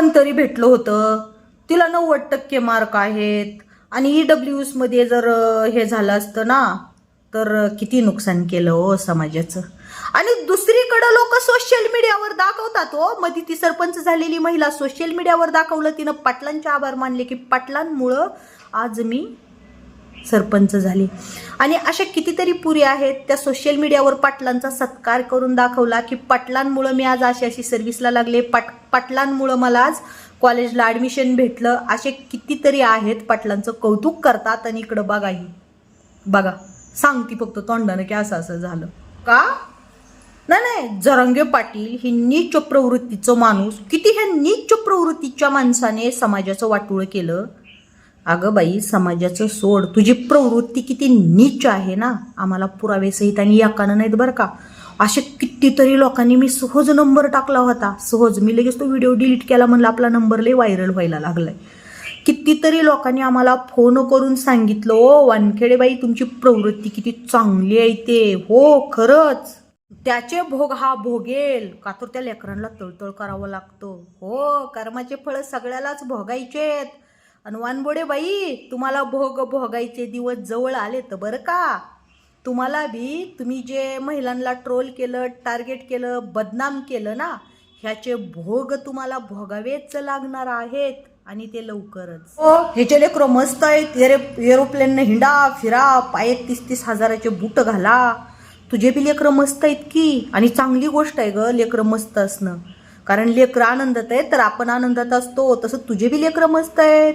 कोणतरी भेटलं होतं. तिला नव्वद टक्के मार्क आहेत. आणि ई डब्ल्यू एसमध्ये जर हे झालं असतं ना तर किती नुकसान केलं हो समाजाचं. आणि दुसरीकडं लोक सोशल मीडियावर दाखवतात हो. मध्ये ती सरपंच झालेली महिला सोशल मीडियावर दाखवलं. तिनं पाटलांचे आभार मानले की पाटलांमुळं आज मी सरपंच झाले. आणि अशा कितीतरी पुरी आहेत त्या सोशल मीडियावर पाटलांचा सत्कार करून दाखवला की पाटलांमुळं मी आज अशी अशी सर्व्हिसला लागले. पाट पाटलांमुळं मला आज कॉलेजला ॲडमिशन भेटलं. असे कितीतरी आहेत पाटलांचं कौतुक करतात आणि इकडं बघाही बघा सांगती फक्त तोंडानं की असं असं झालं. का? नाही नाही जरंगे पाटील ही नीच प्रवृत्तीचं माणूस किती ह्या नीच प्रवृत्तीच्या माणसाने समाजाचं वाटोळं केलं अगं बाई समाजाचं सोड. तुझी प्रवृत्ती किती नीच आहे ना? आम्हाला पुरावेसहित आणि याकानं नाहीत बरं का? असे कितीतरी लोकांनी मी सहज नंबर टाकला होता. सहज. मी लगेच तो व्हिडिओ डिलीट केला म्हणलं आपला नंबर लय व्हायरल व्हायला लागलाय. कितीतरी लोकांनी आम्हाला फोन करून सांगितलं ओ वानखेडे बाई तुमची प्रवृत्ती किती चांगली आहे ते. हो खरंच. त्याचे भोग हा भोगेल. का तर त्या लेकरांना तळतळ करावं लागतं. हो कर्माचे फळ सगळ्यालाच भोगायचेत. आणि वानबोडे बाई तुम्हाला भोग भोगायचे दिवस जवळ आले तर बरं का? तुम्हाला बी तुम्ही जे महिलांना ट्रोल केलं टार्गेट केलं बदनाम केलं ना ह्याचे भोग तुम्हाला भोगावेच लागणार आहेत. आणि ते लवकरच. हो ह्याचे लेकरं मस्त आहेत एरोप्लेननं हिंडा फिरा पायात तीस तीस हजाराचे बूट घाला. तुझे बी लेकरं मस्त आहेत की? आणि चांगली गोष्ट आहे ग लेकरं मस्त असणं. कारण लेकरं आनंदात आहेत तर आपण आनंदात असतो. तसं तुझे बी लेकरं मस्त आहेत.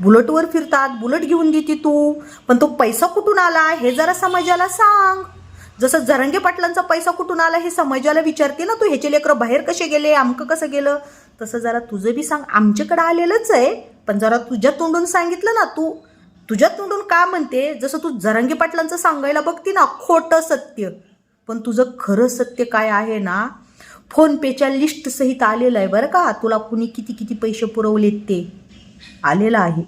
बुलेटवर फिरतात बुलेट घेऊन देते तू. पण तो पैसा कुठून आला हे जरा समाजाला सांग. जसं जरंगे पाटलांचा पैसा कुठून आला हे समाजाला विचारते ना तू ह्याचे लेकरं बाहेर कसे गेले आमकं कसं गेलं? तसं जरा तुझं बी सांग. आमच्याकडे आलेलंच आहे पण जरा तुझ्या तोंडून सांगितलं ना तू. तुझ्या तोंडून का म्हणते? जसं तू जरंगे पाटलांचं सांगायला बघते ना खोटं सत्य. पण तुझं खरं सत्य काय आहे ना फोनपेच्या लिस्टसहित आलेलं आहे बरं का. तुला कुणी किती किती पैसे पुरवलेत ते. आलेलं आहे.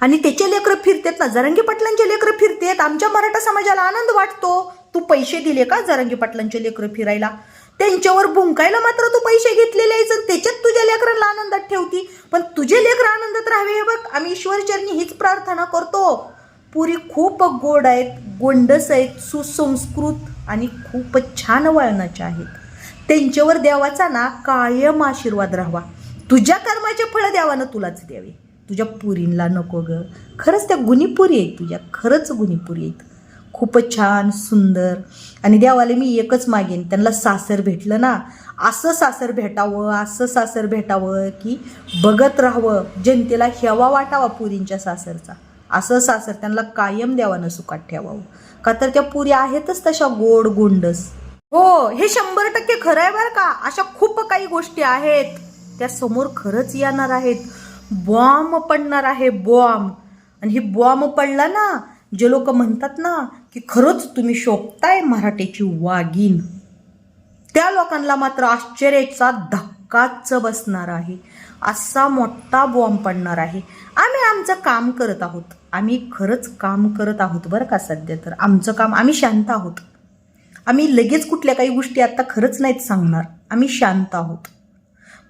आणि त्याचे लेकरं फिरतेत ना. जरंगी पाटलांचे लेकरं फिरतेत. आमच्या मराठा समाजाला आनंद वाटतो. तू पैसे दिले का जरंगी पाटलांचे लेकरं फिरायला? त्यांच्यावर भुंकायला मात्र तू पैसे घेतलेले आहेस त्याच्यात तुझ्या लेकरांना आनंदात ठेवती. पण तुझे लेकर आनंदात राहावे हे बघ. आम्ही ईश्वरचरणी हीच प्रार्थना करतो. पुरी खूप गोड आहेत. गोंडस आहेत. सुसंस्कृत आणि खूपच छान वळणाच्या आहेत. त्यांच्यावर देवाचा ना कायम आशीर्वाद राहावा. तुझ्या कर्माचे फळ ना तुलाच द्यावे. तुझ्या पुरींला नको ग. खरंच त्या गुणीपुरी आहेत तुझ्या. खरंच गुणीपुरी आहेत. खूपच छान सुंदर. आणि देवाला मी एकच मागेन. त्यांना सासर भेटलं ना असं सासर भेटावं असं सासर भेटावं की बघत राहावं. जनतेला हेवा वाटावा पुरींच्या सासरचा. असं सासर त्यांना कायम देवानं सुखात ठेवावं. का तर त्या पुरी आहेतच तशा गोड गोंडस. हो हे शंभर टक्के खरं आहे बरं का. अशा खूप काही गोष्टी आहेत. त्या समोर खरंच येणार आहेत. बॉम्ब पडणार आहे बॉम्ब. आणि हे बॉम्ब पडला ना जे लोक म्हणतात ना की खरंच तुम्ही शोभताय मराठीची वागीन त्या लोकांना मात्र आश्चर्याचा धक्काच बसणार आहे. असा मोठा बॉम्ब पडणार आहे. आम्ही आमचं काम करत आहोत. आम्ही खरंच काम करत आहोत बरं का सध्या तर. आमचं काम आम्ही शांत आहोत. आम्ही लगेच कुठल्या काही गोष्टी आता खरंच नाहीत सांगणार. आम्ही शांत आहोत.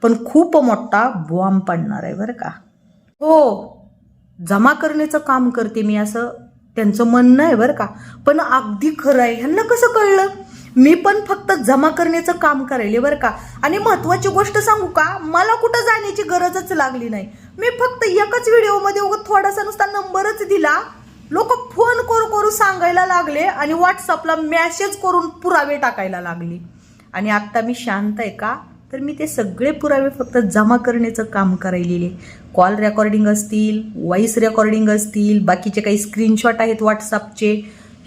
पण खूप मोठा बॉम्ब पडणार आहे बरं का. हो जमा करण्याचं काम करते मी असं त्यांचं म्हणणं आहे बरं का. पण अगदी खरं आहे ह्यांना कसं कळलं? मी पण फक्त जमा करण्याचं काम करायले बरं का. आणि महत्वाची गोष्ट सांगू का? मला कुठं जाण्याची गरजच लागली नाही. मी फक्त एकच व्हिडिओमध्ये उगं थोडासा नुसता नंबरच दिला. लोक फोन करू करू सांगायला लागले आणि व्हॉट्सअपला मॅसेज करून पुरावे टाकायला लागले. आणि आत्ता मी शांत आहे का? तर मी ते सगळे पुरावे फक्त जमा करण्याचं काम करायलेले. कॉल रेकॉर्डिंग असतील व्हॉइस रेकॉर्डिंग असतील बाकीचे काही स्क्रीनशॉट आहेत व्हॉट्सअपचे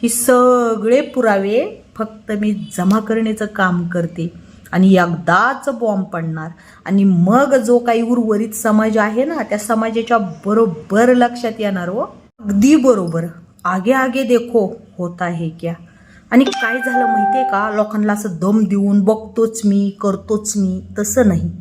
ही सगळे पुरावे फक्त मी जमा करण्याचं काम करते. आणि एकदाच बॉम्ब पडणार. आणि मग जो काही उर्वरित समाज आहे ना त्या समाजाच्या बरोबर लक्षात येणार हो. अगदी बरोबर. आगे आगे देखो होता है क्या? आणि काय झालं माहिती आहे का? लोकांना असं दम देऊन बघतोच मी करतोच मी तसं नाही.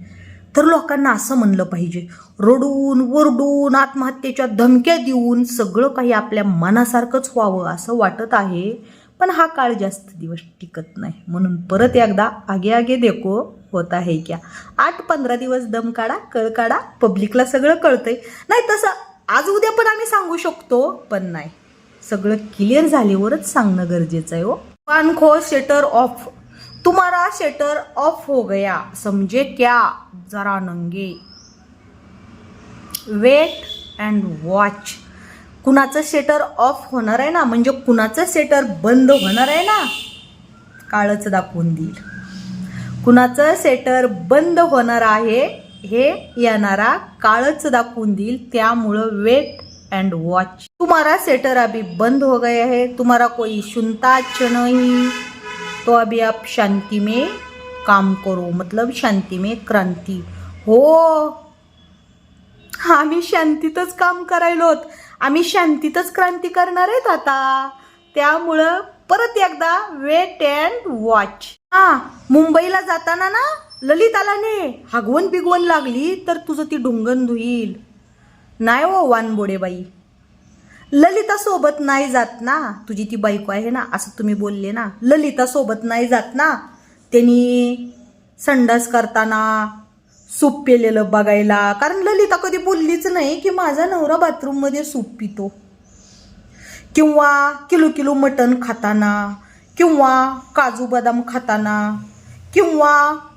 तर लोकांना असं म्हणलं पाहिजे. रडून वरडून आत्महत्येच्या धमक्या देऊन सगळं काही आपल्या मनासारखंच व्हावं असं वाटत आहे. पण हा काळ जास्त दिवस टिकत नाही. म्हणून परत एकदा आगे आगे देखो होत आहे क्या. आठ पंधरा दिवस दम काढा कळ काढा. पब्लिकला सगळं कळतंय. नाही तसं आज उद्या पण आम्ही सांगू शकतो पण नाही. सगळं क्लिअर झाल्यावरच सांगणं गरजेचं आहे हो. पानखो शेटर ऑफ तुम्हारा शेटर ऑफ हो गया. समजे क्या? जरा नंगे. वेट अँड वॉच कुणाचं शेटर ऑफ होणार आहे ना? म्हणजे कुणाचं शेटर बंद होणार आहे ना? काळच दाखवून देईल. कुणाचं सेटर बंद होणार आहे हे येणारा काळच दाखवून देईल. त्यामुळं वेट अँड वॉच तुम्हारा सेटर अभी बंद हो गया है तुम्हारा कोई सुनता अच्छा नहीं। तो अभी आप शांति में काम करो मतलब शांति में क्रांती। हो। आम्ही शांतीतच काम करायलोत। आम्ही शांतीतच क्रांती करणार आहेत आता। त्यामुळं परत एकदा वेट अँड वॉच हा मुंबईला जाताना ना ललिताला ने हागवण बिगवण लागली तर तुझं ती ढुंगण धुईल. नाही हो ओ वानबोडे बाई ललितासोबत नाही जात ना. तुझी ती बायको आहे ना असं तुम्ही बोलले ना. ललितासोबत नाही जात ना. त्यांनी संडास करताना सूप पेलेलं बघायला. कारण ललिता कधी बोललीच नाही की माझा नवरा बाथरूममध्ये सूप पितो. किंवा किलो किलो मटण खाताना किंवा काजू बदाम खाताना किंवा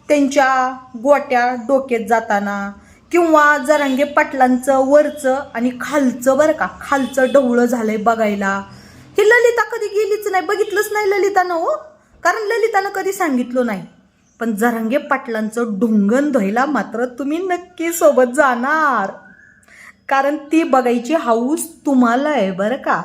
त्यांच्या गोट्या डोक्यात जाताना किंवा जरांगे पाटलांचं वरचं आणि खालचं बरं का खालचं डवळं झालंय बघायला. हे ललिता कधी गेलीच नाही बघितलंच नाही ललितानं हो. कारण ललितानं कधी सांगितलं नाही. पण जरांगे पाटलांचं ढुंगण धुवायला मात्र तुम्ही नक्की सोबत जाणार. कारण ती बघायची हाऊस तुम्हाला आहे बरं का.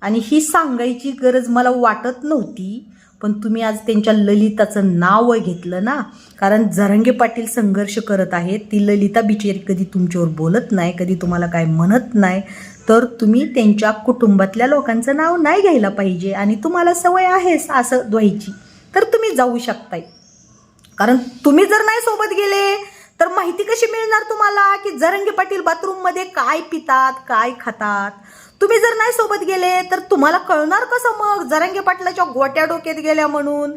आणि ही सांगायची गरज मला वाटत नव्हती. पण तुम्ही आज त्यांच्या ललिताचं नाव घेतलं ना कारण जरंगे पाटील संघर्ष करत आहेत ती ललिता बिचारी कधी तुमच्यावर बोलत नाही कधी तुम्हाला काय म्हणत नाही तर तुम्ही त्यांच्या कुटुंबातल्या लोकांचं नाव नाही घ्यायला पाहिजे आणि तुम्हाला सवय आहेस असं द्वायची तर तुम्ही जाऊ शकताय. कारण तुम्ही जर नाही सोबत गेले तर माहिती कशी मिळणार तुम्हाला की जरंगे पाटील बाथरूममध्ये काय पितात काय खातात? तुम्ही जर नाही सोबत गेले तर तुम्हाला कळणार कसं मग? जरंगे पाटलाच्या गोट्या डोक्यात गेल्या म्हणून.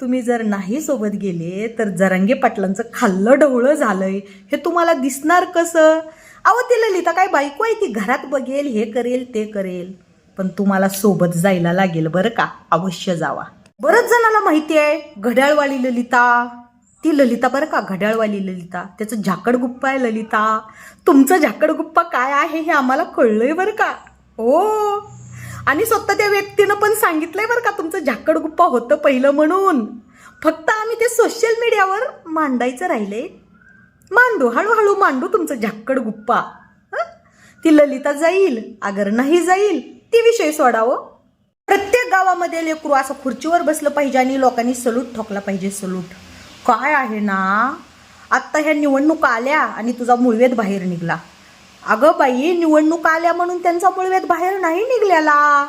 तुम्ही जर नाही सोबत गेले तर जरंगे पाटलांचं खाल्लं ढवळं झालंय. हे तुम्हाला दिसणार कसं? अहो ती ललिता काय बायको आहे? ती घरात बघेल हे करेल ते करेल. पण तुम्हाला सोबत जायला लागेल बरं का? अवश्य जावा. बरंच जणाला माहिती आहे घड्याळवाली ललिता. ती ललिता बरं का? घड्याळवाली ललिता. त्याचं झाकडगुप्पा आहे ललिता. तुमचं झाकडगुप्पा काय आहे हे आम्हाला कळलंय बरं का? हो. आणि स्वतः त्या व्यक्तीनं पण सांगितलंय बरं का तुमचं झाकड गुप्पा होतं पहिलं म्हणून. फक्त आम्ही ते सोशल मीडियावर मांडायचं राहिले मांडू हळूहळू मांडू तुमचं झाकड गुप्पा. ती ललिता जाईल अगर नाही जाईल ती विषय सोडावं. प्रत्येक गावामध्ये लेकरू असं खुर्चीवर बसलं पाहिजे आणि लोकांनी सलूट ठोकला पाहिजे सलूट. काय आहे ना? आत्ता ह्या निवडणुका आल्या आणि तुझा मुळवेद बाहेर निघला. अगं बाई निवडणूक आल्या म्हणून त्यांचा मुळवेद बाहेर नाही निघलेला.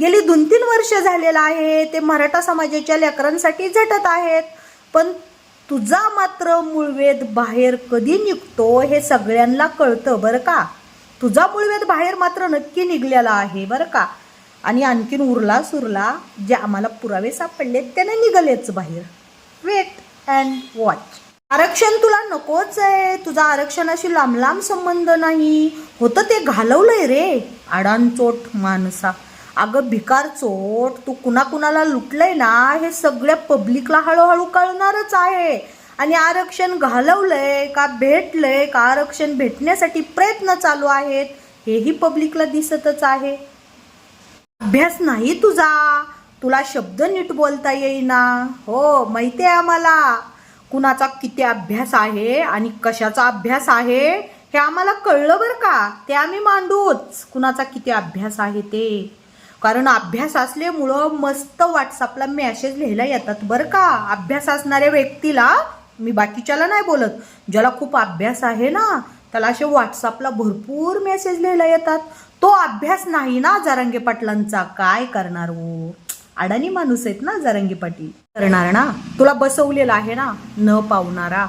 गेली दोन तीन वर्ष झालेला आहे ते मराठा समाजाच्या लेकरांसाठी झटत आहेत. पण तुझा मात्र मूळवेद बाहेर कधी निघतो हे सगळ्यांना कळतं बरं का? तुझा मूळवेद बाहेर मात्र नक्की निघलेला आहे बरं का? आणि आणखीन उरला सुरला जे आम्हाला पुरावे सापडले त्याने निघालेच बाहेर. वेट अँड वॉच आरक्षण तुला नकोच आहे. तुझा आरक्षणाशी लांब लांब संबंध नाही. होतं ते घालवलंय रे. आडानचोट माणसा. अगं भिकार चोट. तू कुणाकुणाला लुटलंय ना हे सगळ्या पब्लिकला हळूहळू कळणारच आहे. आणि आरक्षण घालवलंय का भेटलंय? का आरक्षण भेटण्यासाठी प्रयत्न चालू आहेत? हेही पब्लिकला दिसतच आहे. अभ्यास नाही तुझा. तुला शब्द नीट बोलता येईना. हो माहिती आहे आम्हाला. कुणाचा किती अभ्यास आहे आणि कशाचा अभ्यास आहे हे आम्हाला कळलं बरं का? ते आम्ही मांडूच. कुणाचा किती अभ्यास आहे ते? कारण अभ्यास असल्यामुळं मस्त व्हॉट्सअपला मेसेज लिहायला येतात बरं का? अभ्यास असणाऱ्या व्यक्तीला मी बाकीच्याला नाही बोलत. ज्याला खूप अभ्यास आहे ना त्याला असे व्हॉट्सअपला भरपूर मेसेज लिहायला येतात. तो अभ्यास नाही ना जरांगे पाटलांचा. काय करणार हो? अडाणी माणूस आहेत ना जरांगे पाटील. करणार ना? तुला बसवलेला आहे ना? न पावणारा.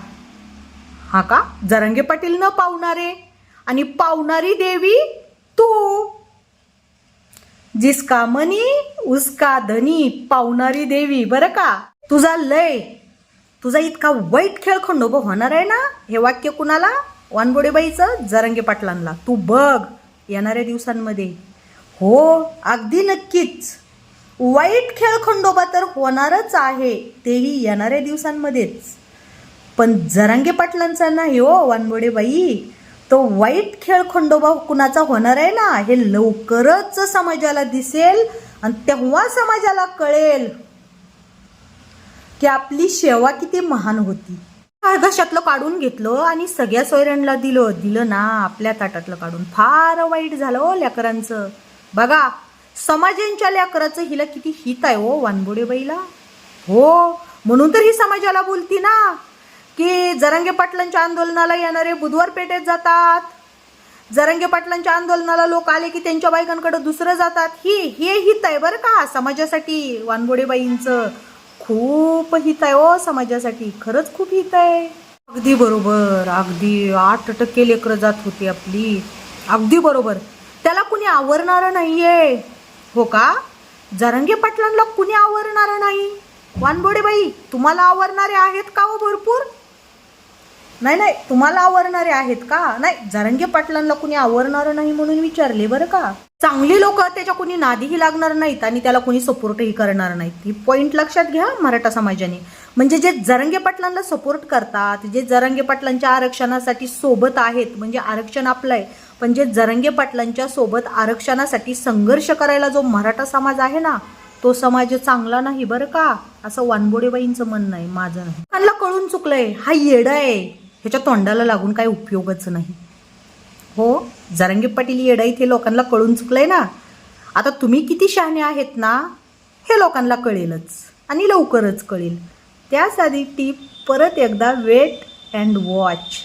हा का? जरंगे पाटील न पावणारे. आणि पावणारी देवी तू. जिसका मनी उसका धनी पावणारी देवी. बरं का? तुझा लय. तुझा इतका वाईट खेळ खंडोबा होणार आहे ना? हे वाक्य कुणाला? वानबोडेबाईचं जरंगे पाटलांना तू बघ येणाऱ्या दिवसांमध्ये. हो अगदी नक्कीच. वाईट खेळ खंडोबा तर होणारच आहे. तेही येणाऱ्या दिवसांमध्येच. पण जरांगे पाटलांचा नाही हो वानबोडेबाई तो वाईट खेळ खंडोबा कुणाचा होणार आहे ना? हे लवकरच समाजाला दिसेल आणि तेव्हा समाजाला कळेल की आपली सेवा किती महान होती. अर्धशातलं काढून घेतलं आणि सगळ्या सोयऱ्यांना दिलं. दिलं ना आपल्या ताटातलं काढून. फार वाईट झालं हो लेकरांचं. बघा समाजांच्या लेकराचं हिला किती हित आहे हो वानबोडेबाईला हो म्हणून तर ही समाजाला बोलती ना की जरंगे पाटलांच्या आंदोलनाला येणारे बुधवार पेठेत जातात. जरंगे पाटलांच्या आंदोलनाला लोक आले की त्यांच्या बायकांकडे दुसरं जातात. ही हे हित आहे बरं का समाजासाठी वानबोडेबाईंचं खूप हित आहे हो समाजासाठी. खरंच खूप हित आहे. अगदी बरोबर अगदी आठ टक्के लेकरं जात होती आपली. अगदी बरोबर. त्याला कुणी आवरणारं नाहीये. हो का? जरंगे पाटलांना कुणी आवरणार नाही? वानबोडेबाई तुम्हाला आवरणारे आहेत का हो भरपूर? नाही नाही तुम्हाला आवरणारे आहेत का? नाही जरंगे पाटलांना कुणी आवरणार नाही म्हणून विचारले बरं का? चांगली लोक त्याच्या कुणी नादीही लागणार नाहीत आणि त्याला कुणी सपोर्टही करणार नाहीत. ही पॉईंट लक्षात घ्या मराठा समाजाने. म्हणजे जे जरंगे पाटलांना सपोर्ट करतात जे जरंगे पाटलांच्या आरक्षणासाठी सोबत आहेत म्हणजे आरक्षण आपलं आहे पण जे जरंगे पाटलांच्या सोबत आरक्षणासाठी संघर्ष करायला जो मराठा समाज आहे ना तो समाज चांगला नाही बरं का? असं वानबोडेबाईंचं म्हणणं आहे माझं नाही. त्यांना कळून चुकलंय हा येडा आहे. ह्याच्या तोंडाला लागून काही उपयोगच नाही. हो जरंगे पाटील येडा इथे लोकांना कळून चुकलंय ना? आता तुम्ही किती शहाणे आहेत ना हे लोकांना कळेलच आणि लवकरच कळेल. त्यासाठी टीप परत एकदा वेट अँड वॉच.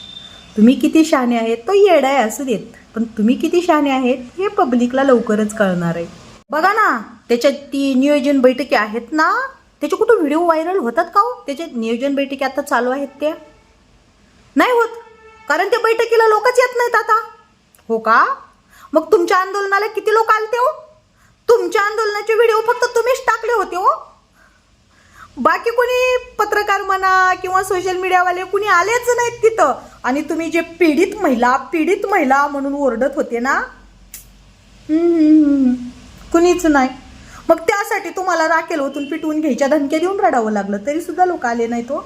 तुम्ही किती शहाणे आहेत तो येडा आहे असू देत. पण तुम्ही किती शहाणे आहेत हे पब्लिकला लवकरच कळणार आहे. बघा ना त्याच्यात ती नियोजन बैठकी आहेत ना? त्याचे कुठं व्हिडिओ व्हायरल होतात का हो? त्याचे नियोजन बैठकी आता चालू आहेत त्या? नाही होत. कारण त्या बैठकीला लोकच येत नाहीत आता. हो का? मग तुमच्या आंदोलनाला किती लोक आलते हो? तुमच्या आंदोलनाचे व्हिडिओ फक्त तुम्हीच टाकले होते हो. बाकी कोणी पत्रकार म्हणा किंवा सोशल मीडियावाले कुणी आलेच नाहीत तिथं. आणि तुम्ही जे पीडित महिला पीडित महिला म्हणून ओरडत होते ना कुणीच नाही. मग त्यासाठी तुम्हाला राखेल ओतून पिटवून घ्यायच्या धमक्या देऊन रडावं लागलं तरी सुद्धा लोक आले नाहीत हो.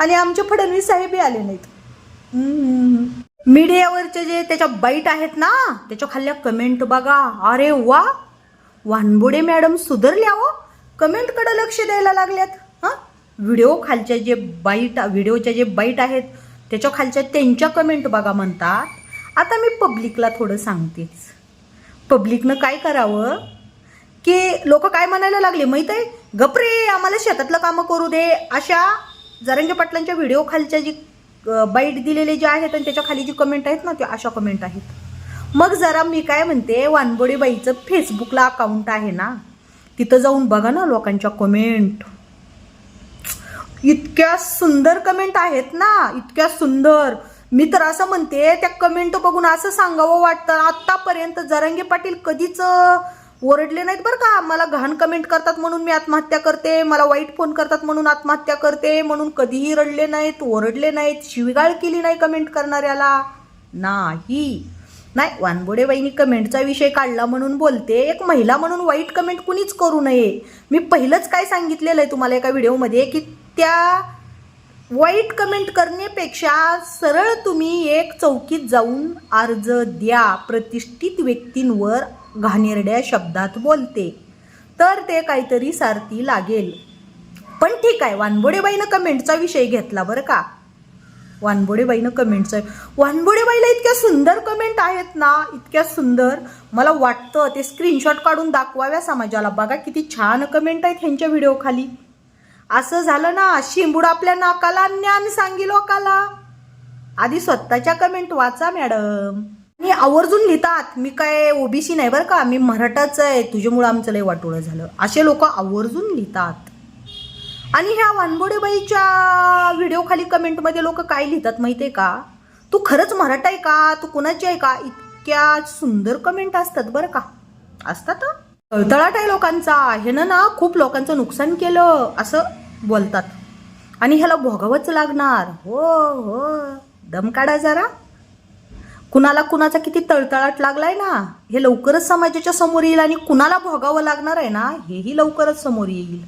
आणि आमचे फडणवीस साहेबही आले नाहीत. मीडियावरचे जे त्याच्या बाईट आहेत ना त्याच्या खाल्ल्या कमेंट बघा. अरे वा! वानबोडे मॅडम सुधरल्या हो. कमेंटकडे लक्ष द्यायला लागल्यात. हां? व्हिडिओ खालच्या जे बाईट व्हिडिओच्या जे बाईट आहेत त्याच्या खालच्या त्यांच्या कमेंट बघा म्हणतात. आता मी पब्लिकला थोडं सांगतेच. पब्लिकनं काय करावं? की लोक काय म्हणायला लागले माहीत आहे? गपरे आम्हाला शेतातलं कामं करू दे. अशा जरंगे पाटलांच्या व्हिडिओ खालच्या जी बाईट दिलेले जे आहेत आणि त्याच्याखाली जी कमेंट आहेत ना ते अशा कमेंट आहेत. मग जरा मी काय म्हणते वानबोडेबाईचं फेसबुकला अकाउंट आहे ना तिथं जाऊन बघा ना लोकांच्या कमेंट इतक्या सुंदर कमेंट आहेत ना इतक्या सुंदर. मी तर असं म्हणते त्या कमेंट बघून असं सांगावं वाटतं. आत्तापर्यंत जरंगे पाटील कधीच ओरडले नाहीत बरं का. मला घाण कमेंट करतात म्हणून मी आत्महत्या करते मला वाईट फोन करतात म्हणून आत्महत्या करते म्हणून कधीही रडले नाहीत ओरडले नाहीत शिवीगाळ केली नाही कमेंट करणाऱ्याला. नाही. नाही वानबोडेबाईंनी कमेंटचा विषय काढला म्हणून बोलते. एक महिला म्हणून वाईट कमेंट कुणीच करू नये. मी पहिलंच काय सांगितलेलं आहे तुम्हाला एका व्हिडिओमध्ये की त्या वाईट कमेंट करण्यापेक्षा सरळ तुम्ही एक चौकीत जाऊन अर्ज द्या प्रतिष्ठित व्यक्तींवर घाणेरड्या शब्दात बोलते. तर ते काहीतरी सारथी लागेल. पण ठीक आहे वानबोडेबाईनं कमेंटचा विषय घेतला बरं का? वानबोडेबाईनं कमेंटचा वानबोडेबाईला इतक्या सुंदर कमेंट आहेत ना इतक्या सुंदर. मला वाटतं ते स्क्रीनशॉट काढून दाखवाव्या समाजाला. बघा किती छान कमेंट आहेत ह्यांच्या व्हिडिओ खाली. असं झालं ना शिंबूड आपल्या नाकाला ज्ञान सांगी लोकाला. आधी स्वतःच्या कमेंट वाचा मॅडम आणि आवर्जून लिहितात मी काय ओबीसी नाही बरं का मी मराठाच आहे. तुझ्यामुळं आमचं लय वाटोळं झालं. असे लोक आवर्जून लिहितात. आणि ह्या वानबोडेबाईच्या व्हिडिओ खाली कमेंटमध्ये लोक काय लिहितात माहिती आहे का? तू खरंच मराठा आहे का? तू कुणाची आहे का? इतक्या सुंदर कमेंट असतात बरं का. असतात तळतळाट आहे लोकांचा. ह्यानं ना खूप लोकांचं नुकसान केलं असं बोलतात. आणि ह्याला भोगावंच लागणार. हो हो. दम काढा जरा. कुणाला कुणाचा किती तळतळाट लागलाय ना हे लवकरच समाजाच्या समोर येईल आणि कुणाला भोगावं लागणार आहे ना हेही लवकरच समोर येईल.